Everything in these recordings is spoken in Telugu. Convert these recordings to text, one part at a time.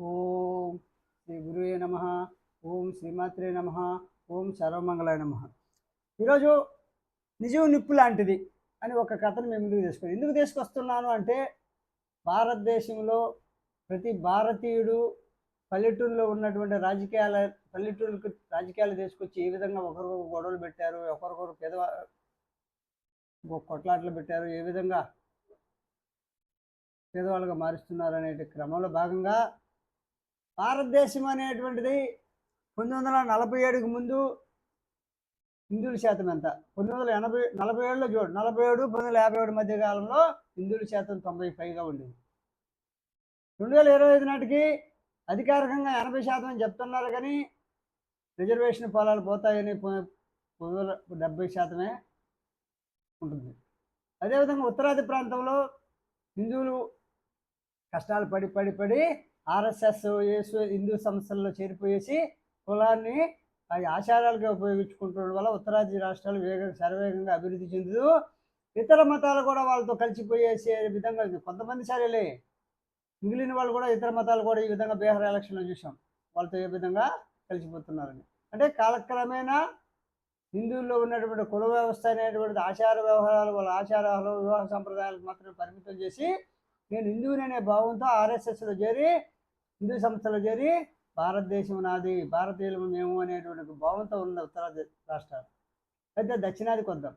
ఓం శ్రీ గురువే నమ ఓం శ్రీమాత్రే నమ ఓం సర్వమంగళాయ నమ. ఈరోజు నిజం నిప్పు లాంటిది అని ఒక కథను మేము ముందుకు తీసుకున్నాం ఎందుకు తీసుకొస్తున్నాను అంటే భారతదేశంలో ప్రతి భారతీయుడు పల్లెటూరులో ఉన్నటువంటి రాజకీయాల పల్లెటూరులకు రాజకీయాలు తీసుకొచ్చి ఏ విధంగా ఒకరికొకరు గొడవలు పెట్టారు ఒకరికొకరు పేదవా కొట్లాట్లు పెట్టారు ఏ విధంగా పేదవాళ్ళుగా మారుస్తున్నారు అనే క్రమంలో భాగంగా భారతదేశం అనేటువంటిది పంతొమ్మిది వందల నలభై ఏడుకు ముందు హిందువుల శాతం ఎంత? పంతొమ్మిది వందల ఎనభై నలభై ఏడులో చూడు నలభై ఏడు పంతొమ్మిది వందల యాభై ఏడు మధ్య కాలంలో హిందువుల శాతం తొంభై పైగా ఉండేది. రెండు వేల ఇరవై ఐదు నాటికి అధికారికంగా ఎనభై శాతం అని చెప్తున్నారు కానీ రిజర్వేషన్ పొలాలు పోతాయని పంతొమ్మిది వందల డెబ్బై శాతమే ఉంటుంది. అదేవిధంగా ఉత్తరాది ప్రాంతంలో హిందువులు కష్టాలు పడి పడి పడి ఆర్ఎస్ఎస్ హిందూ సంస్థల్లో చేరిపోయేసి కులాన్ని అది ఆచారాలుగా ఉపయోగించుకుంటుండడం వల్ల ఉత్తరాది రాష్ట్రాలు వేగంగా శరవేగంగా అభివృద్ధి చెందుతూ ఇతర మతాలు కూడా వాళ్ళతో కలిసిపోయేసే విధంగా కొంతమంది సరేలే మిగిలిన వాళ్ళు కూడా ఇతర మతాలు కూడా ఈ విధంగా బీహార్ ఎలక్షన్లో చూసాం. వాళ్ళతో ఏ విధంగా కలిసిపోతున్నారని. అంటే కాలక్రమేణా హిందువుల్లో ఉన్నటువంటి కుల వ్యవస్థ అనేటువంటి ఆచార వ్యవహారాలు వాళ్ళ ఆచారాలు వివాహ సంప్రదాయాలకు మాత్రమే పరిమితం చేసి నేను హిందువుని అనే భావంతో ఆర్ఎస్ఎస్లో చేరి హిందూ సంస్థలో చేరి భారతదేశం నాది భారతీయులు మేము అనేటువంటి భావంతో ఉన్న ఉత్తరాది రాష్ట్రాలు. అయితే దక్షిణాది కొందాం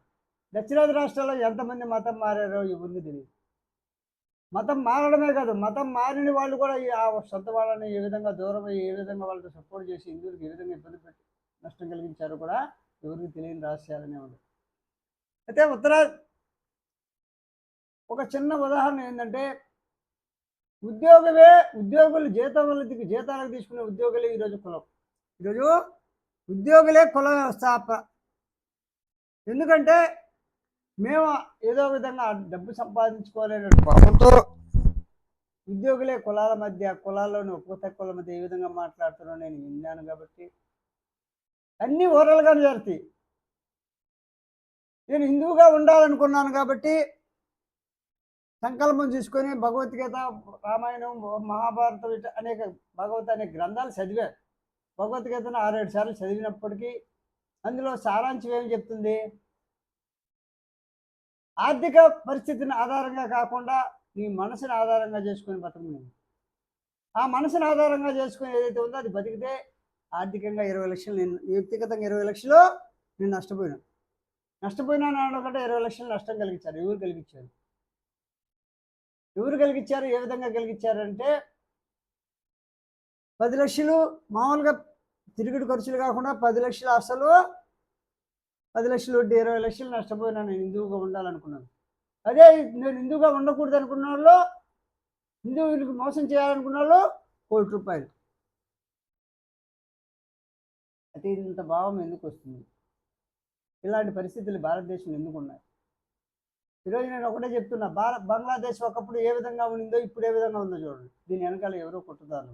దక్షిణాది రాష్ట్రాల్లో ఎంతమంది మతం మారారో ఎవరికి తెలియదు. మతం మారడమే కాదు మతం మారిన వాళ్ళు కూడా ఈ ఆ సొంత వాళ్ళని ఏ విధంగా దూరం ఏ విధంగా వాళ్ళతో సపోర్ట్ చేసి హిందువులకు ఏ విధంగా ఇబ్బంది పెట్టి నష్టం కలిగించారో కూడా ఎవరికి తెలియని రహస్యాలనే ఉంది అయితే ఉత్తరా ఒక చిన్న ఉదాహరణ ఏంటంటే ఉద్యోగమే ఉద్యోగులు జీతాలకు జీతాలకు తీసుకునే ఉద్యోగులే ఈరోజు కులం. ఈరోజు ఉద్యోగులే కుల వ్యవస్థాప. ఎందుకంటే మేము ఏదో విధంగా డబ్బు సంపాదించుకోవాలనే భావంతో ఉద్యోగులే కులాల మధ్య కులాల్లోని ఒక్క తక్కువల మధ్య ఏ విధంగా మాట్లాడుతున్నారో నేను విన్నాను కాబట్టి. అన్నీ ఓరల్గానే జరుగుతాయి. నేను హిందువుగా ఉండాలనుకున్నాను కాబట్టి సంకల్పం తీసుకొని భగవద్గీత రామాయణం మహాభారతం ఇట్లా అనేక భగవత్ అనే గ్రంథాలు చదివా భగవద్గీతను ఆరేడు సార్లు చదివినప్పటికీ అందులో సారాంశం ఏం చెప్తుంది? ఆర్థిక పరిస్థితిని ఆధారంగా కాకుండా నీ మనసుని ఆధారంగా చేసుకొని బతకము ఆ మనసుని ఆధారంగా చేసుకొని ఏదైతే ఉందో అది బతికితే ఆర్థికంగా ఇరవై లక్షలు నేను వ్యక్తిగతంగా ఇరవై లక్షలు నేను నష్టపోయినా. నష్టపోయినాను అనకుండా ఇరవై లక్షలు నష్టం కలిగించారు ఎవరు కలిగించారు? ఎవరు కలిగించారు ఏ విధంగా కలిగించారంటే పది లక్షలు మామూలుగా తిరుగుడు ఖర్చులు కాకుండా పది లక్షలు అసలు పది లక్షలు వడ్డీ ఇరవై లక్షలు నష్టపోయినా నేను హిందువుగా ఉండాలనుకున్నాను. అదే నేను హిందువుగా ఉండకూడదు అనుకున్న వాళ్ళు హిందువులకు మోసం చేయాలనుకున్న వాళ్ళు కోటి రూపాయలు. అయితే ఇంత భావం ఎందుకు వస్తుంది? ఇలాంటి పరిస్థితులు భారతదేశంలో ఎందుకు ఉన్నాయి? ఈరోజు నేను ఒకటే చెప్తున్నా భారత బంగ్లాదేశ్ ఒకప్పుడు ఏ విధంగా ఉండిందో ఇప్పుడు ఏ విధంగా ఉందో చూడండి. దీని వెనకాల ఎవరో కొట్టుదారు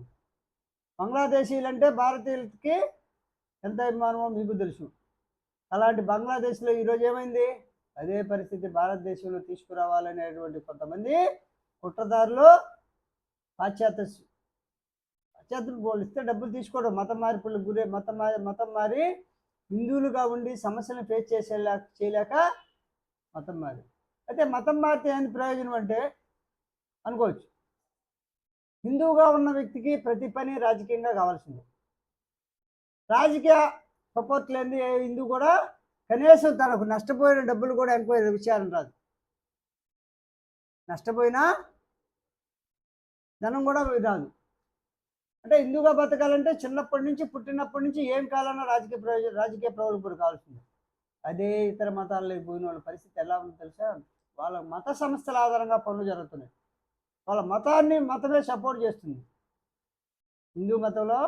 బంగ్లాదేశీలంటే భారతీయులకి ఎంత అభిమానమో మీకు తెలుసు. అలాంటి బంగ్లాదేశ్లో ఈరోజు ఏమైంది? అదే పరిస్థితి భారతదేశంలో తీసుకురావాలనేటువంటి కొంతమంది కుట్రదారులు పాశ్చాత్య పాశ్చాత్యులు పోలిస్తే డబ్బులు తీసుకోవడం మత మార్పులకు గురే మతం మారి మతం మారి హిందువులుగా ఉండి సమస్యలను ఫేస్ చేసేలా చేయలేక మతం మారి అయితే మతం మారితే ఏంది ప్రయోజనం అంటే అనుకోవచ్చు. హిందువుగా ఉన్న వ్యక్తికి ప్రతి పని రాజకీయంగా కావాల్సిందే. రాజకీయ సపోర్ట్ లేని ఏ హిందూ కూడా కనీసం తనకు నష్టపోయిన డబ్బులు కూడా ఎంక్వైరీ విచారణ రాదు. నష్టపోయినా ధనం కూడా రాదు. అంటే హిందూగా బతకాలంటే చిన్నప్పటి నుంచి పుట్టినప్పటి నుంచి ఏం కావాలన్నా రాజకీయ ప్రయోజనం రాజకీయ ప్రవృత్తులు కావాల్సింది. అదే ఇతర మతాల్లో పోయిన వాళ్ళ పరిస్థితి ఎలా ఉందో తెలుసా? వాళ్ళ మత సంస్థల ఆధారంగా పనులు జరుగుతున్నాయి. వాళ్ళ మతాన్ని మతమే సపోర్ట్ చేస్తుంది. హిందూ మతంలో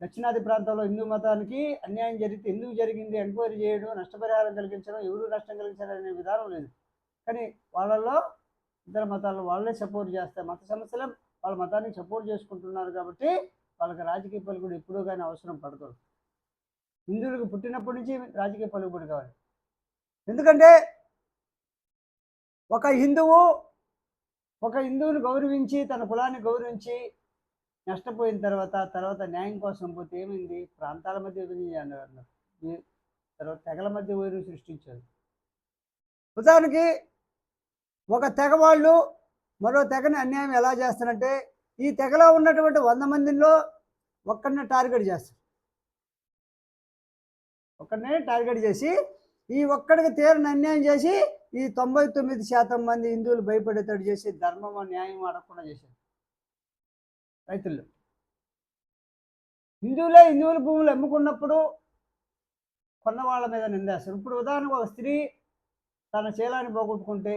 దక్షిణాది ప్రాంతంలో హిందూ మతానికి అన్యాయం జరిగితే ఎందుకు జరిగింది ఎంక్వైరీ చేయడం నష్టపరిహారం కలిగించడం ఎవరు నష్టం కలిగించారు అనే విధానం లేదు. కానీ వాళ్ళల్లో ఇతర మతాల్లో వాళ్ళే సపోర్ట్ చేస్తారు మత సమస్యలే వాళ్ళ మతాన్ని సపోర్ట్ చేసుకుంటున్నారు కాబట్టి వాళ్ళకి రాజకీయ పలుకుడు ఎప్పుడూ కానీ అవసరం పడకూడదు. హిందువులకు పుట్టినప్పటి నుంచి రాజకీయ పలుకుబడి కావాలి. ఎందుకంటే ఒక హిందువు ఒక హిందువుని గౌరవించి తన కులాన్ని గౌరవించి నష్టపోయిన తర్వాత తర్వాత న్యాయం కోసం పోతే ఏమైంది? ప్రాంతాల మధ్య విభజించారు తర్వాత తెగల మధ్య వైరు సృష్టించారు. ఉదాహరణకి ఒక తెగ వాళ్ళు మరో తెగని అన్యాయం ఎలా చేస్తారంటే ఈ తెగలో ఉన్నటువంటి వంద మందిలో ఒక్కడినే టార్గెట్ చేస్తారు. ఒక్కడినే టార్గెట్ చేసి ఈ ఒక్కడికి తీరని అన్యాయం చేసి ఈ తొంభై తొమ్మిది శాతం మంది హిందువులు భయపడేటట్టు చేసి ధర్మం న్యాయం ఆడకుండా చేశారు. రైతులు. హిందువులే హిందువుల భూములు అమ్ముకున్నప్పుడు కొన్న వాళ్ళ మీద నిందేస్తారు. ఇప్పుడు ఉదాహరణకు ఒక స్త్రీ తన శీలాన్ని పోగొట్టుకుంటే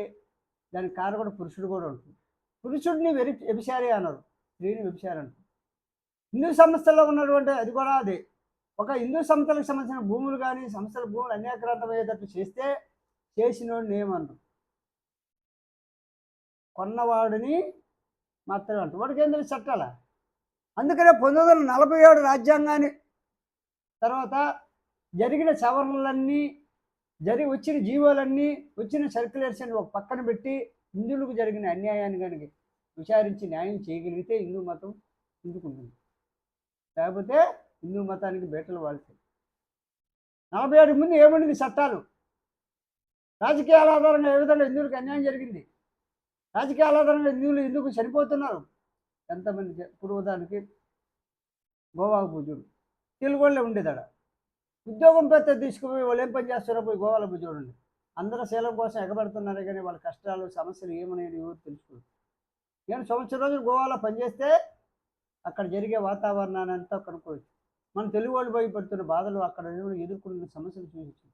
దానికి కారకుడు పురుషుడు కూడా ఉంటుంది. పురుషుడిని వెరి వ్యభిచారి అన్నారు స్త్రీని వ్యభిచారి అంటారు. హిందూ సంస్థల్లో ఉన్నటువంటి అది కూడా అదే. ఒక హిందూ సంస్థలకు సంబంధించిన భూములు కానీ సంస్థల భూములు అన్యాక్రాంతమయ్యేటట్టు చేస్తే చేసినోడిని ఏమన్నారు కొన్నవాడిని మాత్రమే అంటారు. వాడికి ఏం తెలుసు చట్టాల? అందుకనే పంతొమ్మిది వందల నలభై ఏడు రాజ్యాంగాన్ని తర్వాత జరిగిన సవరణలన్నీ జరిగి వచ్చిన జీవోలన్నీ వచ్చిన సర్క్యులేషన్ ఒక పక్కన పెట్టి హిందువులకు జరిగిన అన్యాయాన్ని కనుక విచారించి న్యాయం చేయగలిగితే హిందూ మతం ఎందుకుంటుంది లేకపోతే హిందూ మతానికి బేటలు వాళ్తాయి నలభై ఏడు ముందు ఏముండింది చట్టాలు? రాజకీయాల ఆధారంగా ఏ విధంగా హిందువులకు అన్యాయం జరిగింది? రాజకీయాల ఆధారంగా హిందువులు ఎందుకు చనిపోతున్నారు? ఎంతమంది చ- గోవాకు ఉదాహరణకి పూజుడు తెలుగు వాళ్ళే ఉండేదాడ ఉద్యోగం పెద్ద తీసుకుపోయి వాళ్ళు ఏం పని చేస్తారో పోయి గోవాలో పోయి చూడండి. అందరూ శీలం కోసం ఎగబడుతున్నారు కానీ వాళ్ళ కష్టాలు సమస్యలు ఏమనేది ఎవరు తెలుసుకోరు. నేను సంవత్సరం రోజులు గోవాలో పనిచేస్తే అక్కడ జరిగే వాతావరణాన్ని అంతా కనుక్కోవచ్చు. మన తెలుగు వాళ్ళు పోయి పడుతున్న బాధలు అక్కడ ఎదుర్కొంటున్న సమస్యలు చూసి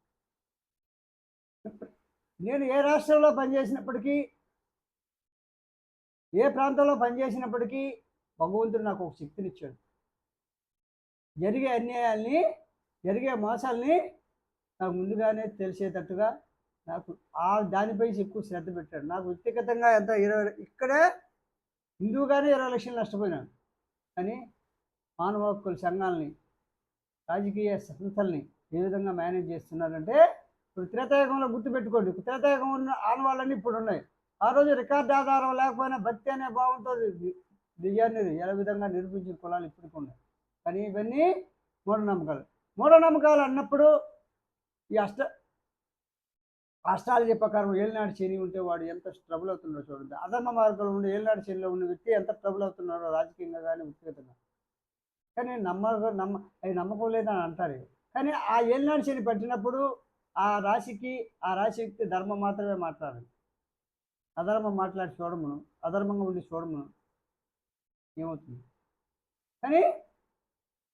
నేను ఏ రాష్ట్రంలో పనిచేసినప్పటికీ ఏ ప్రాంతంలో పనిచేసినప్పటికీ భగవంతుడు నాకు ఒక శక్తినిచ్చాడు. జరిగే అన్యాయాల్ని జరిగే మోసాల్ని నాకు ముందుగానే తెలిసేటట్టుగా నాకు ఆ దానిపై ఎక్కువ శ్రద్ధ పెట్టాడు. నాకు వ్యక్తిగతంగా ఎంత ఇరవై ఇక్కడే హిందువుగానే ఇరవై లక్షలు నష్టపోయినాను కానీ మానవ హక్కుల సంఘాలని రాజకీయ సంస్థల్ని ఏ విధంగా మేనేజ్ చేస్తున్నారంటే ఇప్పుడు త్రేతాయుగంలో గుర్తుపెట్టుకోండి. త్రేతాయుగం ఉన్న ఆనవాళ్ళన్నీ ఇప్పుడు ఉన్నాయి ఆ రోజు రికార్డు ఆధారం లేకపోయినా భక్తి అనే భావంతో దియ్యాన్ని ఎలా విధంగా నిరూపించిన కులాలు ఇప్పటికి ఉన్నాయి. కానీ ఇవన్నీ మూఢనమ్మకాలు. మూఢనమ్మకాలు అన్నప్పుడు ఈ అష్ట అష్టాలజీ ప్రకారం ఏలినాడు శని ఉంటే వాడు ఎంత ట్రబుల్ అవుతున్నాడో చూడండి. అధర్మ మార్గంలో ఉండి ఏలినాడు శనిలో ఉన్న వ్యక్తి ఎంత ట్రబుల్ అవుతున్నాడో రాజకీయంగా కానీ వ్యక్తిగతంగా కానీ నమ్మ నమ్మ అది నమ్మకం లేదని అంటారు. కానీ ఆ ఏలినాడు శని పట్టినప్పుడు ఆ రాశికి ఆ రాశి వ్యక్తి ధర్మం మాత్రమే మాట్లాడాలి. అధర్మం మాట్లాడి చూడమును అధర్మంగా ఉండి చూడమును ఏమవుతుంది? కానీ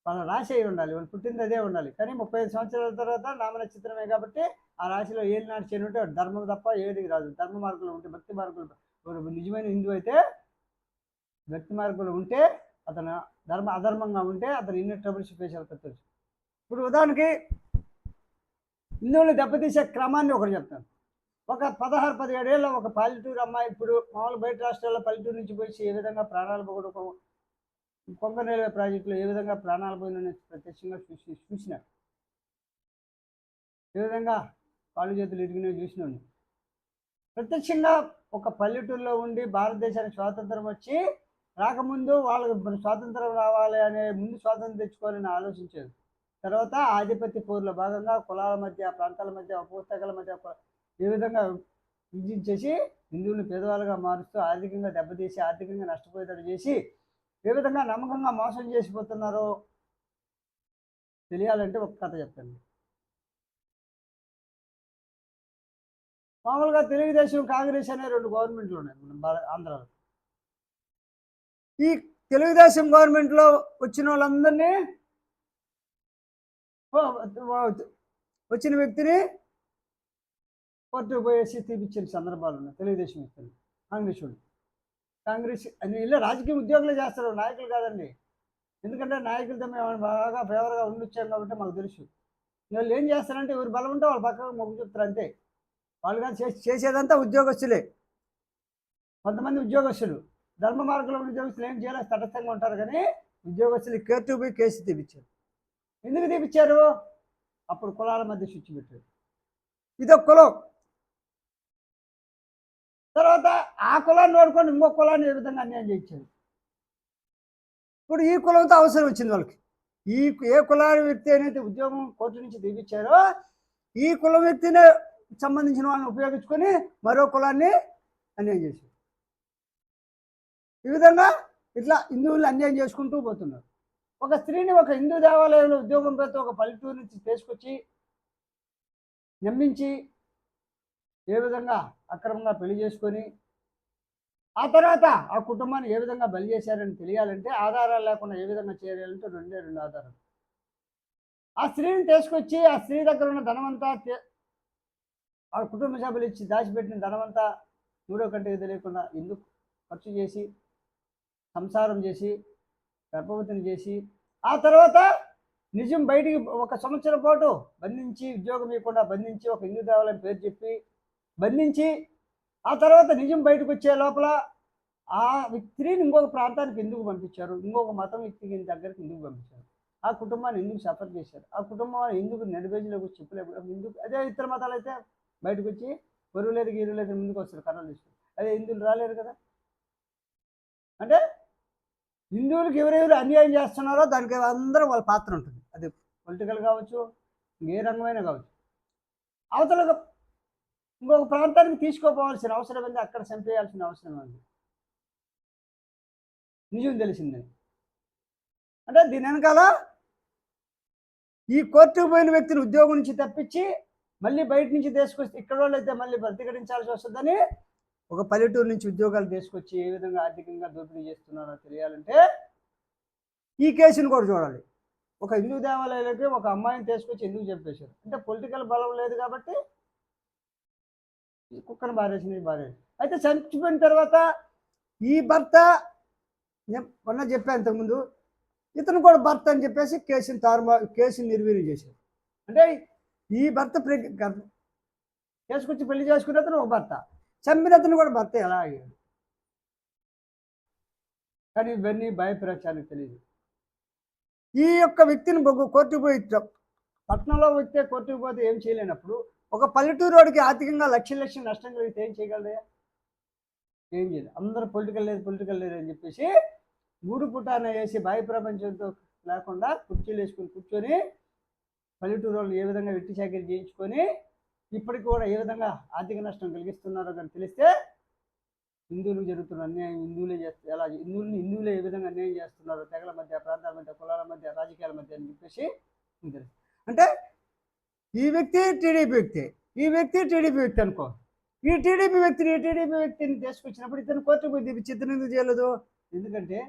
వాళ్ళ రాశి అయి ఉండాలి వాళ్ళు పుట్టింది అదే ఉండాలి. కానీ ముప్పై ఐదు సంవత్సరాల తర్వాత నామనక్షత్రమే కాబట్టి ఆ రాశిలో ఏది నాటి శని ఉంటే ధర్మం తప్ప ఏది రాదు. ధర్మ మార్గంలో ఉంటే భక్తి మార్గంలో నిజమైన హిందూ అయితే భక్తి మార్గంలో ఉంటే అతను ధర్మ అధర్మంగా ఉంటే అతను ఇన్ని ట్రబుల్స్ ఫేస్ అవుతుంది ఇప్పుడు ఉదాహరణకి హిందువులు దెబ్బతీసే క్రమాన్ని ఒకటి చెప్తాను. ఒక పదహారు పదిహేడేళ్ళ ఒక పల్లెటూరు అమ్మాయి ఇప్పుడు మామూలు బయట రాష్ట్రాల్లో పల్లెటూరు నుంచి పోయి ఏ విధంగా ప్రాణాలు పోగొట్టుకో కొంగ రైల్వే ప్రాజెక్టులో ఏ విధంగా ప్రాణాలు పోయిందని ప్రత్యక్షంగా చూసి చూసిన. ఏ విధంగా కాళ్ళు చేతులు ఇరిగినవి చూసినాను ప్రత్యక్షంగా ఒక పల్లెటూరులో ఉండి భారతదేశానికి స్వాతంత్రం వచ్చి రాకముందు వాళ్ళకి స్వాతంత్రం రావాలి అనే ముందు స్వాతంత్రం తెచ్చుకోవాలని ఆలోచించేది. తర్వాత ఆధిపత్య పోరులో భాగంగా కులాల మధ్య ప్రాంతాల మధ్య పుస్తకాల మధ్య ఈ ఏ విధంగా విభజించేసి హిందువులను పేదవాళ్ళుగా మారుస్తూ ఆర్థికంగా దెబ్బతీసి ఆర్థికంగా నష్టపోయేటట్టు చేసి ఏ విధంగా నమ్మకంగా మోసం చేసిపోతున్నారో తెలియాలంటే ఒక కథ చెప్తాను మామూలుగా తెలుగుదేశం కాంగ్రెస్ అనే రెండు గవర్నమెంట్లు ఉన్నాయి మన ఆంధ్రాలో. ఈ తెలుగుదేశం గవర్నమెంట్లో వచ్చిన వాళ్ళందరినీ వచ్చిన వ్యక్తిని కోర్టుకు పోయేసి తీపిచ్చిన సందర్భాలు ఉన్నాయి. తెలుగుదేశం వ్యక్తులు కాంగ్రెస్ వాళ్ళు కాంగ్రెస్ ఇలా రాజకీయ ఉద్యోగులే చేస్తారు. నాయకులు కాదండి. ఎందుకంటే నాయకులతో మేము బాగా ఫేవర్గా ఉండొచ్చాం కాబట్టి మాకు తెలుసు. వాళ్ళు ఏం చేస్తారంటే ఎవరు బలం ఉంటే వాళ్ళ పక్కన మొగ్గు చెప్తారు అంతే. వాళ్ళు కానీ చేసి చేసేదంతా ఉద్యోగస్తులే. కొంతమంది ఉద్యోగస్తులు. ధర్మ మార్గంలో ఉన్న ఉద్యోగస్తులు ఏం చేయాలి తటస్థంగా ఉంటారు కానీ ఉద్యోగస్తులు కేర్టు పోయి కేసు తీపిచ్చారు. ఎందుకు తీపిచ్చారు? అప్పుడు కులాల మధ్య స్విచ్ పెట్టారు. ఇదొక కులం. తర్వాత ఆ కులాన్ని వాడుకొని ఇంకో కులాన్ని ఏ విధంగా అన్యాయం చేయించారు? ఇప్పుడు ఈ కులంతో అవసరం వచ్చింది వాళ్ళకి. ఈ ఏ కులాల వ్యక్తి అనేది ఉద్యోగం కోర్టు నుంచి తీపిచ్చారో ఈ కుల వ్యక్తినే సంబంధించిన వాళ్ళని ఉపయోగించుకొని మరో కులాన్ని అన్యాయం చేశారు. ఈ విధంగా ఇట్లా హిందువులు అన్యాయం చేసుకుంటూ పోతున్నారు. ఒక స్త్రీని ఒక హిందూ దేవాలయంలో ఉద్యోగం పేరుతో ఒక పల్లెటూరు నుంచి తీసుకొచ్చి నమ్మించి ఏ విధంగా అక్రమంగా పెళ్ళి చేసుకొని ఆ తర్వాత ఆ కుటుంబాన్ని ఏ విధంగా బలి చేశారని తెలియాలంటే ఆధారాలు లేకుండా ఏ విధంగా చేయాలంటే రెండే రెండు ఆధారాలు. ఆ స్త్రీని తీసుకొచ్చి ఆ స్త్రీ దగ్గర ఉన్న ధనమంతా ఆ కుటుంబ సభ్యులు ఇచ్చి దాచిపెట్టిన ధనమంతా మూడో కంటికి తెలియకుండా ఎందుకు ఖర్చు చేసి సంసారం చేసి గర్భవతిని చేసి ఆ తర్వాత నిజం బయటికి ఒక సంవత్సరం పాటు బంధించి ఉద్యోగం ఇవ్వకుండా బంధించి ఒక హిందూ దేవాలయం పేరు చెప్పి బంధించి ఆ తర్వాత నిజం బయటకు వచ్చే లోపల ఆ వ్యక్తిని ఇంకొక ప్రాంతానికి ఎందుకు పంపించారు? ఇంకొక మతం వ్యక్తికి దగ్గరికి ఎందుకు పంపించారు? ఆ కుటుంబాన్ని ఎందుకు సఫర్ చేశారు? ఆ కుటుంబాన్ని ఎందుకు నడిపేజీలోకి వచ్చి చెప్పలేదు ఎందుకు? అదే ఇతర మతాలు అయితే బయటకు వచ్చి బరువు లేదు గీరు లేదు ముందుకు వస్తారు కర్రలు తీసుకుని అదే హిందువులు రాలేరు కదా? అంటే హిందువులకు ఎవరెవరు అన్యాయం చేస్తున్నారో దానికి అందరూ వాళ్ళ పాత్ర ఉంటుంది. అది పొలిటికల్ కావచ్చు ఏ రంగమైనా కావచ్చు. అవతల ఇంకొక ప్రాంతానికి తీసుకోపోవాల్సిన అవసరం ఉంది అక్కడ చంపేయాల్సిన అవసరం ఉంది. నిజం తెలిసింది. అంటే దీని వెనకాల ఈ కోర్టుకు పోయిన వ్యక్తిని ఉద్యోగం నుంచి తప్పించి మళ్ళీ బయట నుంచి తీసుకొస్తే ఇక్కడ వాళ్ళు అయితే మళ్ళీ ప్రతిఘటించాల్సి వస్తుందని ఒక పల్లెటూరు నుంచి ఉద్యోగాలు తీసుకొచ్చి ఏ విధంగా ఆర్థికంగా దోపిడీ చేస్తున్నారో తెలియాలంటే ఈ కేసును కూడా చూడాలి. ఒక హిందూ దేవాలయాలకి ఒక అమ్మాయిని తీసుకొచ్చి ఎందుకు చెప్పేశారు? అంటే పొలిటికల్ బలం లేదు కాబట్టి కుక్కను బారేసింది బారేసి అయితే చనిపోయిన తర్వాత ఈ భర్త నేను మొన్న చెప్పాను ఇంతకుముందు ఇతను కూడా భర్త అని చెప్పేసి కేసుని తారుమా కేసుని నిర్వీర్యం చేశారు అంటే ఈ భర్త ప్రెగ్ కేసుకొచ్చి చేసుకొచ్చి పెళ్ళి చేసుకున్న అతను ఒక భర్త. చంపినతను కూడా భర్త ఎలా అయ్యాడు కానీ ఇవన్నీ భయప్రచానికి తెలియదు. ఈ యొక్క వ్యక్తిని బొగ్గు కోర్టుకు పోయి పట్టణంలో వ్యక్తే కోర్టుకు పోతే ఏం చేయలేనప్పుడు ఒక పల్లెటూరు వాడికి ఆర్థికంగా లక్షల లక్షలు నష్టం కలిగితే ఏం చేయగలదా ఏం చేయలేదు అందరూ పొలిటికల్ లేదు పొలిటికల్ లేదు అని చెప్పేసి గూడు పుట్టాన వేసి బాహ్య ప్రపంచంతో లేకుండా కుర్చీలు వేసుకొని కూర్చొని పల్లెటూరు వాళ్ళు ఏ విధంగా వెట్టి చాకరీ చేయించుకొని ఇప్పటికి కూడా ఏ విధంగా ఆర్థిక నష్టం కలిగిస్తున్నారో కానీ తెలిస్తే హిందువులకు జరుగుతున్న అన్యాయం హిందువులే చేస్తారు ఎలా హిందువులని హిందువులే ఏ విధంగా అన్యాయం చేస్తున్నారో తెగల మధ్య ప్రాంతాల మధ్య కులాల మధ్య రాజకీయాల మధ్య అని చెప్పేసి తెలుసు అంటే ఈ వ్యక్తి టీడీపీ వ్యక్తి ఈ వ్యక్తి టీడీపీ వ్యక్తి అనుకో. ఈ టీడీపీ వ్యక్తిని ఈ టీడీపీ వ్యక్తిని తీసుకొచ్చినప్పుడు ఇతను కోర్టు పోయి దీపి ఇతను ఎందుకు చేయలేదు? ఎందుకంటే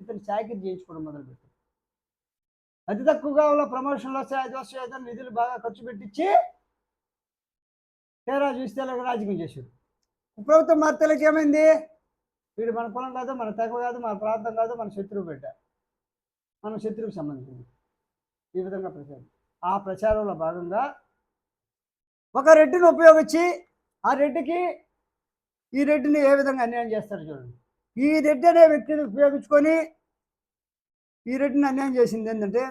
ఇతను చాకరీ చేయించుకోవడం మొదలుపెట్టాడు. అతి తక్కువగా ఉన్న ప్రమోషన్లో వస్తాయి దోష నిధులు బాగా ఖర్చు పెట్టించి తేరా చూస్తే రాజకీయం చేశారు ప్రభుత్వం మార్తలకి ఏమైంది? వీడు మన కులం కాదు మన తెగ కాదు మన ప్రాంతం కాదు మన శత్రువు బిడ్డ. మన శత్రువుకి సంబంధించింది. ఈ విధంగా ప్రచారం. ఆ ప్రచారంలో భాగంగా ఒక రెడ్డిని ఉపయోగించి ఆ రెడ్డికి ఈ రెడ్డిని ఏ విధంగా అన్యాయం చేస్తారు చూడండి. ఈ రెడ్డి అనే వ్యక్తిని ఉపయోగించుకొని ఈ రెడ్డిని అన్యాయం చేసింది ఏంటంటే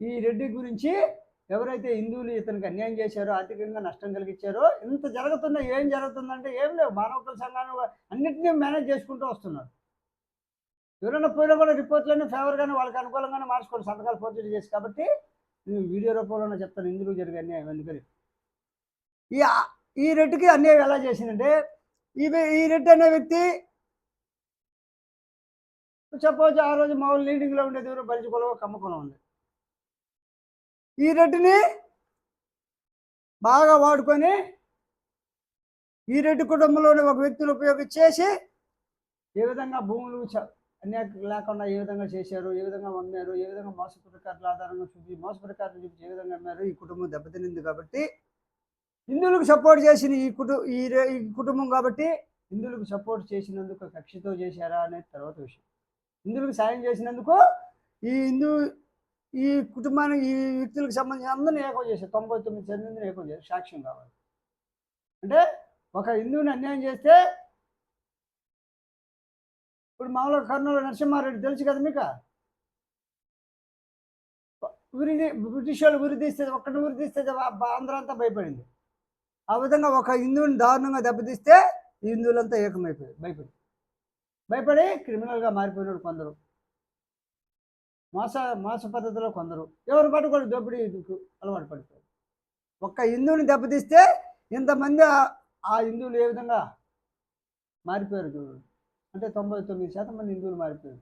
ఈ రెడ్డి గురించి ఎవరైతే హిందువులు ఇతనికి అన్యాయం చేశారో ఆర్థికంగా నష్టం కలిగించారో ఇంత జరుగుతున్నా ఏం జరుగుతుందంటే ఏం లేవు. మానవ హక్కుల సంఘాలు అన్నింటినీ మేనేజ్ చేసుకుంటూ వస్తున్నారు. ఎవరైనా పోయినా కూడా రిపోర్ట్లన్నీ ఫేవర్గానే వాళ్ళకి అనుకూలంగానే మార్చుకోండి సంతకాలు పోటీ చేసి కాబట్టి నేను వీడియో రూపంలోనే చెప్తాను ఇందులో జరిగే అన్యాయం ఎందుకని. ఈ ఈ రెడ్డికి అన్యాయం ఎలా చేసిందంటే ఈ ఈ రెడ్డి అనే వ్యక్తి సపోజ్ ఆ రోజు మామూలు లీడింగ్లో ఉండేది ఎవరు బలిచి కులం కమ్మ కులం ఉంది. ఈ రెడ్డిని బాగా వాడుకొని ఈ రెడ్డి కుటుంబంలోని ఒక వ్యక్తిని ఉపయోగించేసి ఏ విధంగా భూములు అన్నీ లేకుండా ఏ విధంగా చేశారు ఏ విధంగా అమ్మారు ఏ విధంగా మోసపు రికార్డుల ఆధారంగా చూపి మోసపు రికార్డులు చూపించి ఏ విధంగా అమ్మారు ఈ కుటుంబం దెబ్బతినింది కాబట్టి హిందువులకు సపోర్ట్ చేసిన ఈ కుటు ఈ ఈ కుటుంబం కాబట్టి హిందువులకు సపోర్ట్ చేసినందుకు కక్షతో చేశారా అనేది తర్వాత విషయం. హిందువులకు సాయం చేసినందుకు ఈ హిందూ ఈ కుటుంబానికి ఈ వ్యక్తులకు సంబంధించిన అందరిని ఏకం చేశారు. తొంభై తొమ్మిది మందిని ఏకం చేశారు. సాక్ష్యం కావాలి. అంటే ఒక హిందువుని అన్యాయం చేస్తే ఇప్పుడు మామూలుగా కర్నూలు నరసింహారెడ్డి తెలుసు కదా మీకు? ఉరి బ్రిటిష్ వాళ్ళు ఉరి తీస్తే ఒక్కటి ఉరి తీస్తే ఆంధ్ర అంతా భయపడింది. ఆ విధంగా ఒక హిందువుని దారుణంగా దెబ్బతీస్తే ఈ హిందువులంతా ఏకమైపోయారు భయపడి. భయపడి క్రిమినల్గా మారిపోయినాడు కొందరు. మోస మోస పద్ధతిలో కొందరు. ఎవరు పట్టుకోడు దోపిడీ అలవాటు పడిపోయారు. ఒక్క హిందువుని దెబ్బతీస్తే ఇంతమంది ఆ- హిందువులు ఏ విధంగా మారిపోయారు చూడు అంటే తొంభై తొమ్మిది శాతం మంది హిందువులు మారిపోయారు.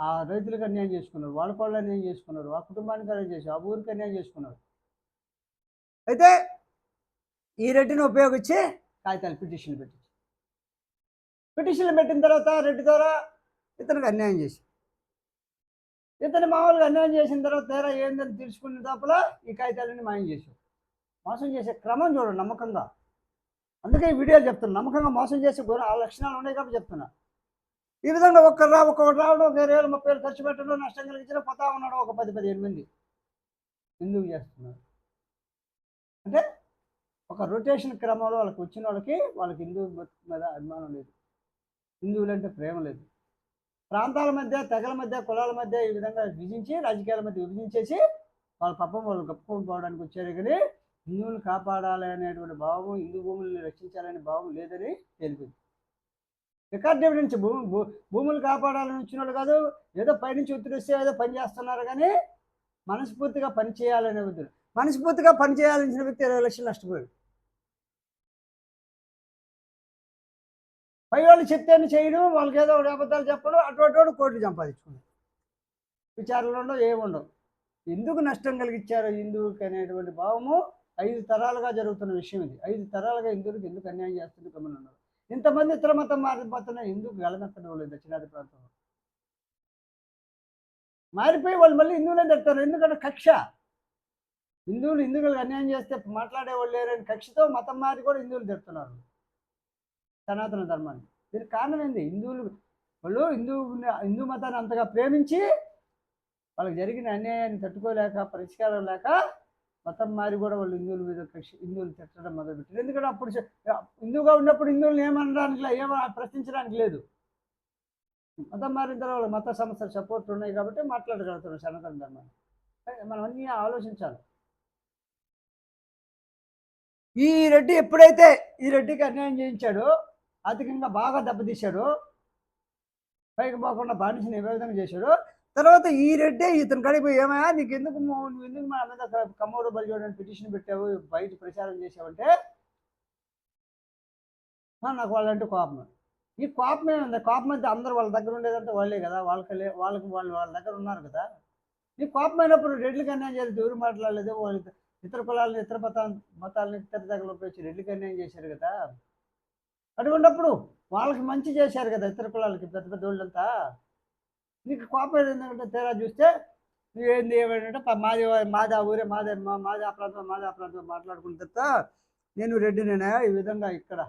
ఆ రైతులకు అన్యాయం చేసుకున్నారు. వాళ్ళ కోళ్ళు అన్యాయం చేసుకున్నారు. ఆ కుటుంబానికి అన్యాయం చేశారు. ఆ ఊరికి అన్యాయం చేసుకున్నారు. అయితే ఈ రెడ్డిని ఉపయోగించి కాగితాలు పిటిషన్లు పెట్టి పిటిషన్లు పెట్టిన తర్వాత రెడ్డి ద్వారా ఇతనికి అన్యాయం చేసి ఇతను మామూలుగా అన్యాయం చేసిన తర్వాత తేరా ఏందని తెలుసుకునే లోపల ఈ కాగితాలన్నీ మాయం చేశారు మోసం చేసే క్రమం చూడండి నమ్మకంగా. అందుకే ఈ వీడియోలు చెప్తున్నా నమ్మకంగా మోసం చేసే గుణ ఆ లక్షణాలు ఉన్నాయి కాబట్టి చెప్తున్నా. ఈ విధంగా ఒక్కరు రా ఒక్కొక్కరు రావడం వేరే వేలు ముప్పై వేలు ఖర్చు పెట్టడం నష్టం కలిగించడం పోతా ఉన్నాడు ఒక పది పదిహేను మంది. ఎందుకు చేస్తున్నారు? అంటే ఒక రొటేషన్ క్రమంలో వాళ్ళకి వచ్చిన వాళ్ళకి వాళ్ళకి హిందూ మీద అభిమానం లేదు. హిందువులంటే ప్రేమ లేదు. ప్రాంతాల మధ్య తెగల మధ్య కులాల మధ్య ఈ విధంగా విభజించి రాజకీయాల మధ్య విభజించేసి వాళ్ళ పాపం వాళ్ళు గొప్పకొని పోవడానికి వచ్చారు కానీ హిందువులు కాపాడాలి అనేటువంటి భావం హిందూ భూములను రక్షించాలనే భావం లేదని తెలిపింది రికార్డ్ ఎవిడెన్స్ భూమి భూ- భూములు కాపాడాలని వచ్చిన వాళ్ళు కాదు ఏదో పైనుంచి ఒత్తిడి వస్తే ఏదో పని చేస్తున్నారు కానీ మనస్ఫూర్తిగా పని చేయాలనే ఉద్దేశం. మనస్ఫూర్తిగా పని చేయాల్సిన వ్యక్తి ఇరవై లక్షలు నష్టపోయాడు. పై వాళ్ళు చెప్తేనే చేయడం వాళ్ళకి ఏదో అబద్ధాలు చెప్పడం అటువంటి వాడు కోట్లు సంపాదించుకున్నాడు విచారణలో ఉండవు. ఎందుకు నష్టం కలిగించారు హిందువుకి అనేటువంటి భావము ఐదు తరాలుగా జరుగుతున్న విషయం ఇది. ఐదు తరాలుగా హిందువులకు ఎందుకు అన్యాయం చేస్తుంది గమనున్నారు ఇంతమంది ఇతర మతం మారిపోతున్న హిందువుకు గలమెత్తడం లేదు దక్షిణాది ప్రాంతంలో. మారిపోయి వాళ్ళు మళ్ళీ హిందువులే తిడతారు ఎందుకంటే కక్ష. హిందువులు హిందువులకు అన్యాయం చేస్తే మాట్లాడేవాళ్ళు లేరని కక్షతో మతం మారి కూడా హిందువులు తిడుతున్నారు. సనాతన ధర్మాన్ని. దీనికి కారణం ఏంది? హిందువులు వాళ్ళు హిందూ హిందూ మతాన్ని అంతగా ప్రేమించి వాళ్ళకి జరిగిన అన్యాయాన్ని తట్టుకోలేక పరిష్కారం లేక మతం మారి కూడా వాళ్ళు హిందువుల మీద హిందువులు తిట్టడం మొదలుపెట్టారు. ఎందుకంటే అప్పుడు హిందువుగా ఉన్నప్పుడు హిందువులను ఏమనడానికి ఏమ ప్రశ్నించడానికి లేదు. మతం మారిన తర్వాత మత సమస్యలు సపోర్ట్ ఉన్నాయి కాబట్టి మాట్లాడగలుగుతున్నాం సనాతన ధర్మాన్ని. మనం అన్నీ ఆలోచించాలి. ఈ రెడ్డి ఎప్పుడైతే ఈ రెడ్డికి అన్యాయం చేయించాడో ఆర్థికంగా బాగా దెబ్బతీశాడు. పైకి పోకుండా బానిసని నివేదన చేశాడు. తర్వాత ఈ రెడ్డే ఇతను కడిపోయి ఏమయ్యా నీకు ఎందుకు నువ్వు ఎందుకు మా మీద క- కమ్మోడు బలి చూడడానికి పిటిషన్ పెట్టావు? బయట ప్రచారం చేసావంటే నాకు వాళ్ళంటే కోపం. ఈ కోపం ఏముంది కోపం అయితే అందరూ వాళ్ళ దగ్గర ఉండేదంటే వాళ్ళే కదా. వాళ్ళకి వాళ్ళకి వాళ్ళు వాళ్ళ దగ్గర ఉన్నారు కదా. నీ కోపం అయినప్పుడు రెడ్లకి అన్యాయం చేసి ఎవరు మాట్లాడలేదు? వాళ్ళు ఇతర కులాలను ఇతర మత మతాలను ఇతర దగ్గర ఉపయోగించి రెడ్లకి అన్యాయం చేశారు కదా. అటువంటిప్పుడు వాళ్ళకి మంచి చేశారు కదా ఇతర కులాలకి పెద్ద పెద్ద వాళ్ళంతా. నీకు కోపం ఏంటంటే తేడా చూస్తే నువ్వు ఏంది ఏమంటే మాది మాది ఆ ఊరే మాదే మా మాది ఆ ప్రాంతం మాది ఆ ప్రాంతం మాట్లాడుకున్న తర్వాత నేను రెడ్డినేనా ఈ విధంగా ఇక్కడ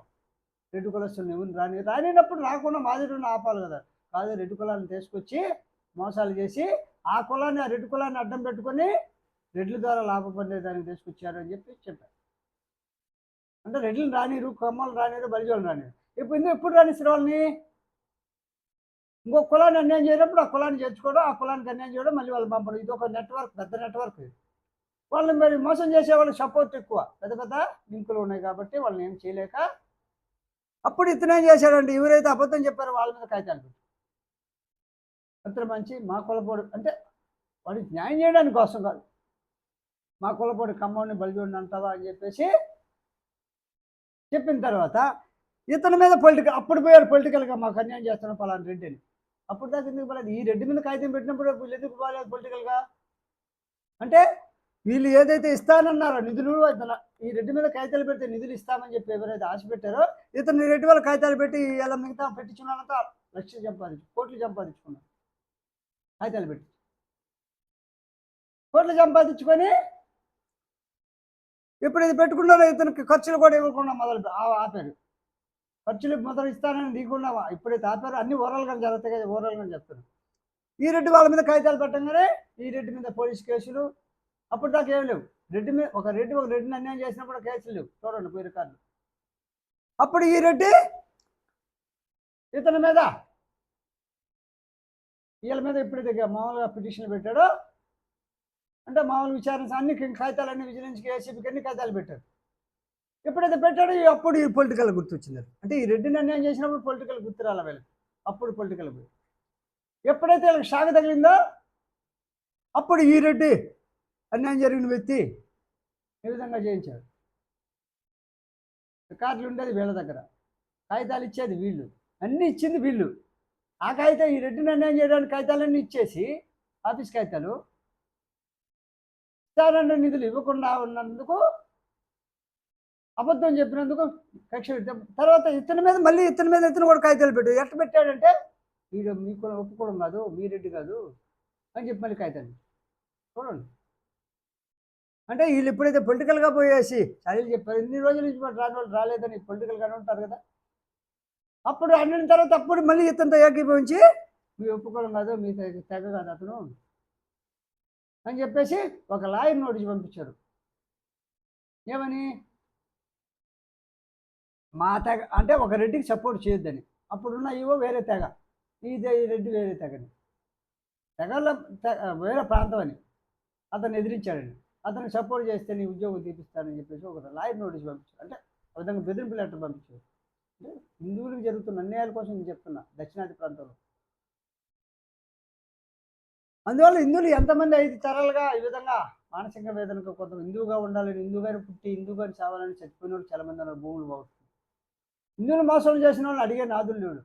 రెడ్డి కులస్తులు ఎవరు రాని రానినప్పుడు రాకుండా మాది రెండు ఆపాలి కదా. కాదు రెడ్డి కులాన్ని తీసుకొచ్చి మోసాలు చేసి ఆ కులాన్ని ఆ రెడ్డి కులాన్ని అడ్డం పెట్టుకొని రెడ్ల ద్వారా లాభం పొందేదానికి తీసుకొచ్చారు అని చెప్పి చెప్పారు. అంటే రెడ్లను రానిరు కొమ్మలు రానిరు బలిజోలు రానిరు. ఇప్పుడు ఇందులో ఎప్పుడు రానిస్తారు వాళ్ళని? ఇంకో కులాన్ని అన్యాయం చేయనప్పుడు ఆ కులాన్ని చేర్చుకోవడం ఆ కులానికి అన్యాయం చేయడం మళ్ళీ వాళ్ళు పంపడం. ఇది ఒక నెట్వర్క్ పెద్ద నెట్వర్క్ వాళ్ళని మరి మోసం చేసే వాళ్ళకి సపోర్ట్ ఎక్కువ. పెద్ద పెద్ద లింకులు ఉన్నాయి కాబట్టి వాళ్ళని ఏం చేయలేక అప్పుడు ఇతనేం చేశాడండి? చేశాడంటే ఎవరైతే అబద్ధం చెప్పారో వాళ్ళ మీద కాగితాలు అంత మంచి మా కులపోడు అంటే వాడికి న్యాయం చేయడానికి కోసం కాదు. మా కులపోడు కమ్మని బలిజోడిని అంటావా అని చెప్పేసి చెప్పిన తర్వాత ఇతని మీద పొలిటికల్ అప్పుడు పోయారు పొలిటికల్గా మాకు అన్యాయం చేస్తున్నాం పలానా రెడ్డిని. అప్పుడు దాకా ఎందుకు పోలేదు? ఈ రెడ్డి మీద కాగితం పెట్టినప్పుడు వీళ్ళు ఎందుకు పోలేదు పొలిటికల్గా అంటే వీళ్ళు ఏదైతే ఇస్తానన్నారో నిధులు ఇతను ఈ రెడ్డి మీద కాగితాలు పెడితే నిధులు ఇస్తామని చెప్పి ఎవరైతే ఆశ పెట్టారో ఇతను రెడ్డి వాళ్ళ కాగితాలు పెట్టి ఇలా మిగతా పెట్టించున్న వాళ్ళంతా లక్షలు సంపాదించు కోట్లు సంపాదించుకున్నాను కాగితాలు పెట్టి. కోట్లు సంపాదించుకొని ఇప్పుడు ఇది పెట్టుకున్నారో? ఇతనికి ఖర్చులు కూడా ఇవ్వకుండా మొదలు ఆ- ఆపారు. ఖర్చులు మొదలు ఇస్తానని నీకుండా ఇప్పుడైతే ఆపారు. అన్ని ఓరల్గా జరుగుతాయి కదా ఓరల్గా చెప్తున్నారు. ఈ రెడ్డి వాళ్ళ మీద కాగితాలు పెట్టంగానే ఈ రెడ్డి మీద పోలీస్ కేసులు అప్పుడు దాకా ఏం లేవు. రెడ్డి మీద ఒక రెడ్డి ఒక రెడ్డిని అన్యాయం చేసినప్పుడు కేసులు లేవు. చూడండి పోయి రికార్డు అప్పుడు ఈ రెడ్డి ఇతని మీద వీళ్ళ మీద ఎప్పుడైతే మామూలుగా పిటిషన్ పెట్టాడో అంటే మామూలు విచారణ అన్ని కాగితాలన్నీ విజిలెన్స్కి ఏసీబీకి అన్ని కాగితాలు పెట్టారు. ఎప్పుడైతే పెట్టాడో ఈ అప్పుడు ఈ పొలిటికల్ గుర్తొచ్చింది అంటే ఈ రెడ్డిని అన్యాయం చేసినప్పుడు పొలిటికల్ గుర్తు రాల వీళ్ళకి? అప్పుడు పొలిటికల్ గుర్తు. ఎప్పుడైతే వీళ్ళకి షాక్ తగిలిందో అప్పుడు ఈ రెడ్డి అన్యాయం జరిగిన వ్యక్తి ఏ విధంగా చేయించాడు రికార్డులు ఉండేది వీళ్ళ దగ్గర. కాగితాలు ఇచ్చేది వీళ్ళు. అన్నీ ఇచ్చింది వీళ్ళు. ఆ కాగితం ఈ రెడ్డిని అన్యాయం చేయడానికి కాగితాలన్నీ ఇచ్చేసి ఆఫీస్ కాగితాలు ఇస్తానన్న నిధులు ఇవ్వకుండా ఉన్నందుకు అబద్ధం చెప్పినందుకు కక్ష తర్వాత ఇతని మీద మళ్ళీ ఇతని మీద ఇతను కూడా కాగితాలు పెట్టు. ఎట్ట పెట్టాడంటే వీడు మీకు ఒప్పుకోవడం కాదు మీ రెడ్డి కాదు అని చెప్పి మళ్ళీ కాగితాలు చూడండి. అంటే వీళ్ళు ఎప్పుడైతే పొలిటికల్గా పోయేసి చర్యలు చెప్పారు ఇన్ని రోజుల నుంచి మరి రాని వాళ్ళు రాలేదని పొలిటికల్గానే ఉంటారు కదా. అప్పుడు అన్నిన తర్వాత అప్పుడు మళ్ళీ ఇతనితో ఏకీభవించి మీ ఒప్పుకోవడం కాదు మీ తెగ కాదు అతను అని చెప్పేసి ఒక లాయర్ నోటీస్ పంపించారు. ఏమని? మా తెగ అంటే ఒక రెడ్డికి సపోర్ట్ చేయొద్దని. అప్పుడున్న ఇవో వేరే తెగ. ఈ ఈ రెడ్డి వేరే తెగని. తెగల వేరే ప్రాంతం అని. అతను ఎదిరించాడని అతను సపోర్ట్ చేస్తే నీ ఉద్యోగం తీపిస్తానని చెప్పేసి ఒక లాయర్ నోటీస్ పంపించారు. అంటే ఆ విధంగా బెదిరింపు లెటర్ పంపించారు. అంటే హిందువులకు జరుగుతున్న అన్యాయాల కోసం నేను చెప్తున్నా దక్షిణాది ప్రాంతంలో. అందువల్ల హిందువులు ఎంతమంది ఐదు తరాలుగా ఈ విధంగా మానసిక వేదనకు కొంత హిందువుగా ఉండాలని హిందువుగాని పుట్టి హిందువుగాని చావాలని చచ్చిపోయిన వాళ్ళు చాలామంది ఉన్న భూములు బాగుంటుంది హిందువులు మోసం చేసిన వాళ్ళు అడిగే నాదులు లేడు.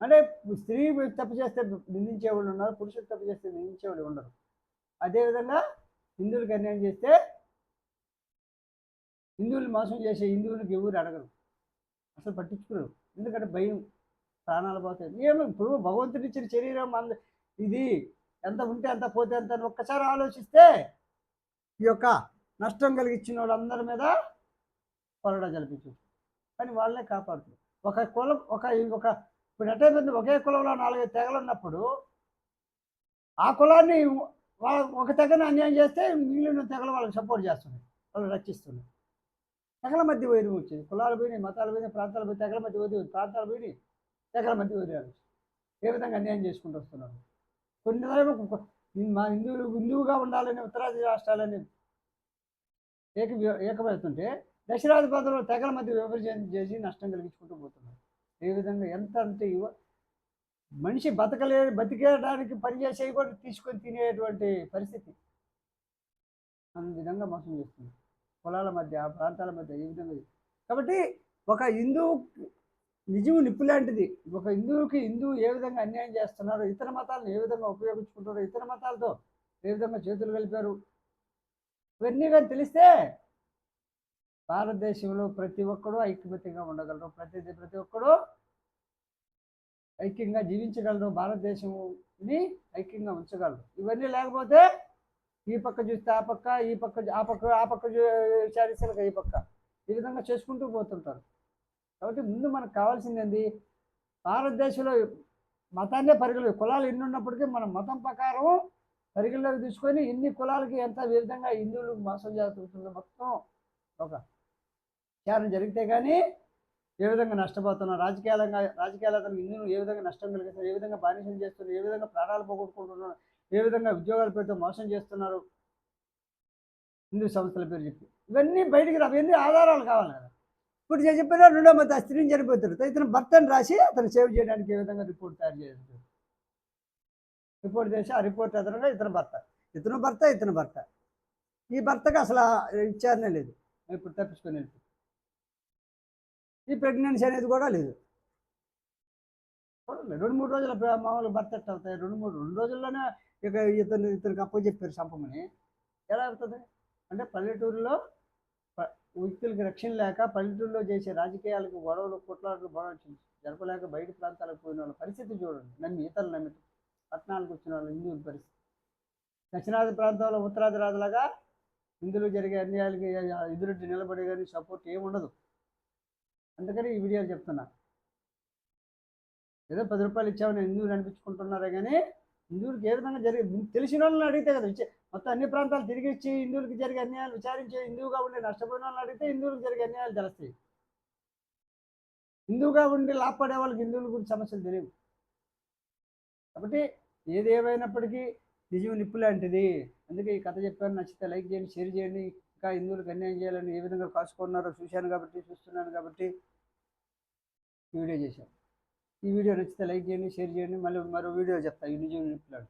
అంటే స్త్రీ తప్పు చేస్తే నిందించేవాళ్ళు ఉన్నారు పురుషులు తప్పు చేస్తే నిందించేవాళ్ళు ఉండరు. అదేవిధంగా హిందువులకు అన్యాయం చేస్తే హిందువులు మోసం చేసే హిందువులకు ఎవరు అడగరు. అసలు పట్టించుకోరు. ఎందుకంటే భయం ప్రాణాలు పోతాయి. ఏమో ఇప్పుడు భగవంతుడిచ్చిన శరీరం అంద ఇది ఎంత ఉంటే ఎంత పోతే ఎంత అని ఒక్కసారి ఆలోచిస్తే ఈ యొక్క నష్టం కలిగించిన వాళ్ళందరి మీద కొరడ జలిపించు కానీ వాళ్ళే కాపాడుతుంది ఒక కులం ఒక ఒక ఇప్పుడు ఎట్టయిపోయింది ఒకే కులంలో నాలుగైదు తెగలు ఉన్నప్పుడు ఆ కులాన్ని వాళ్ళ ఒక తెగను అన్యాయం చేస్తే మిగిలిన తెగలు వాళ్ళకి సపోర్ట్ చేస్తున్నాయి. వాళ్ళు రక్షిస్తున్నాయి. తెగల మధ్య వేరు వచ్చింది. కులాలు పోయి మతాలు పోయి ప్రాంతాలు పోయి తెగల మధ్య వైరం ప్రాంతాలు పోయి తెగల మధ్య వైరాలు ఏ విధంగా అన్యాయం చేసుకుంటూ వస్తున్నారు? కొన్ని ఒక- మా హిందువులు హిందువుగా ఉండాలని ఉత్తరాది రాష్ట్రాలని ఏక ఏకమవుతుంటే దక్షిణాది తెగల మధ్య విభజన చేసి నష్టం కలిగించుకుంటూ పోతున్నారు. ఏ విధంగా ఎంత అంటే యువ మనిషి బతకలే బతికేయడానికి పనిచేసే కూడా తీసుకొని తినేటువంటి పరిస్థితి అన్న విధంగా మోసం చేస్తుంది. కులాల మధ్య ఆ ప్రాంతాల మధ్య ఈ విధంగా కాబట్టి ఒక హిందువు నిజము నిప్పు లాంటిది ఒక హిందువుకి హిందువు ఏ విధంగా అన్యాయం చేస్తున్నారో ఇతర మతాలను ఏ విధంగా ఉపయోగించుకుంటారో ఇతర మతాలతో ఏ విధంగా చేతులు కలిపారు? ఇవన్నీ కానీ తెలిస్తే భారతదేశంలో ప్రతి ఒక్కరూ ఐక్యమత్యంగా ఉండగలరు. ప్రతి ప్రతి ఒక్కడు ఐక్యంగా జీవించగలరు. భారతదేశంని ఐక్యంగా ఉంచగలరు. ఇవన్నీ లేకపోతే ఈ పక్క చూస్తే ఆ పక్క ఈ పక్క ఆ పక్క ఆ పక్క విచారిస్తే ఈ పక్క. ఈ విధంగా చేసుకుంటూ పోతుంటారు. కాబట్టి ముందు మనకు కావాల్సింది ఏంది? భారతదేశంలో మతాన్నే పరిగణలో కులాలు ఎన్ని ఉన్నప్పటికీ మన మతం ప్రకారం పరిగణలోకి తీసుకొని ఇన్ని కులాలకి ఎంత విధంగా హిందువులు మోసం చేస్తుంటుందో మొత్తం ఒక విచారణ జరిగితే కానీ ఏ విధంగా నష్టపోతున్నారు రాజకీయాలంగా రాజకీయాలు హిందువులు ఏ విధంగా నష్టం కలిగిస్తారు ఏ విధంగా బానిసం చేస్తున్నారు? ఏ విధంగా ప్రాణాలు పోగొట్టుకుంటున్నారు? ఏ విధంగా ఉద్యోగాల పేరుతో మోసం చేస్తున్నారు? హిందూ సంస్థల పేరు చెప్పి. ఇవన్నీ బయటికి రా ఇవన్నీ ఆధారాలు కావాలి కదా. ఇప్పుడు నేను చెప్పిన రెండో మత స్త్రీని చనిపోతారు ఇతను భర్తను రాసి అతను సేవ్ చేయడానికి ఏ విధంగా రిపోర్ట్ తయారు చేస్తాడు రిపోర్ట్ చేసి ఆ రిపోర్ట్ అతను ఇతను భర్త. ఇతను భర్త ఇతను భర్త. ఈ భర్తకు అసలు విచారణ లేదు. ఇప్పుడు తప్పించుకొని వెళ్తుంది ఈ ప్రెగ్నెన్సీ అనేది కూడా లేదు. రెండు మూడు రోజుల మామూలు భర్త ఎట్లా అవుతాయి? రెండు మూడు రెండు రోజుల్లోనే ఇక ఇతను ఇతనికి అప్పు చెప్పారు చంపమని ఎలా అవుతుంది? అంటే పల్లెటూరులో వ్యక్తులకి రక్షణ లేక పల్లెటూరులో చేసే రాజకీయాలకు గొడవలు కుట్లాటలు గొడవలు జరపలేక బయట ప్రాంతాలకు పోయిన వాళ్ళ పరిస్థితి చూడండి. నమ్మి ఇతరులు నమ్మి పట్టణాలకు వచ్చిన వాళ్ళ హిందువుల పరిస్థితి. దక్షిణాది ప్రాంతంలో ఉత్తరాది రాజులాగా హిందువులు జరిగే అన్యాయాలకి ఎదురుటి నిలబడే కానీ సపోర్ట్ ఏమి ఉండదు. అందుకని ఈ వీడియోలు చెప్తున్నా. ఏదో పది రూపాయలు ఇచ్చామని హిందువులు అనిపించుకుంటున్నారే కానీ హిందువులకి ఏ విధంగా జరిగింది తెలిసిన వాళ్ళని అడిగితే కదా ఇచ్చే మొత్తం అన్ని ప్రాంతాలు తిరిగి ఇచ్చి జరిగే అన్యాయాలు విచారించి హిందువుగా ఉండే నష్టపోయిన వాళ్ళని అడిగితే హిందువులకు జరిగే అన్యాయాలు తెలుస్తాయి. హిందువుగా ఉండి లాభపడే వాళ్ళకి హిందువుల గురించి సమస్యలు తెలియవు. కాబట్టి ఏది ఏమైనప్పటికీ నిజం నిప్పు లాంటిది. అందుకే ఈ కథ చెప్పాను నచ్చితే లైక్ చేయండి షేర్ చేయండి. ఇంకా హిందువులకు అన్యాయం చేయాలని ఏ విధంగా కాసుకున్నారో చూశాను కాబట్టి చూస్తున్నాను కాబట్టి ఈ వీడియో చేశాను. ఈ వీడియో నచ్చితే లైక్ చేయండి షేర్ చేయండి. మళ్ళీ మరో వీడియో చెప్తా ఈ నిజం నిప్పులాడు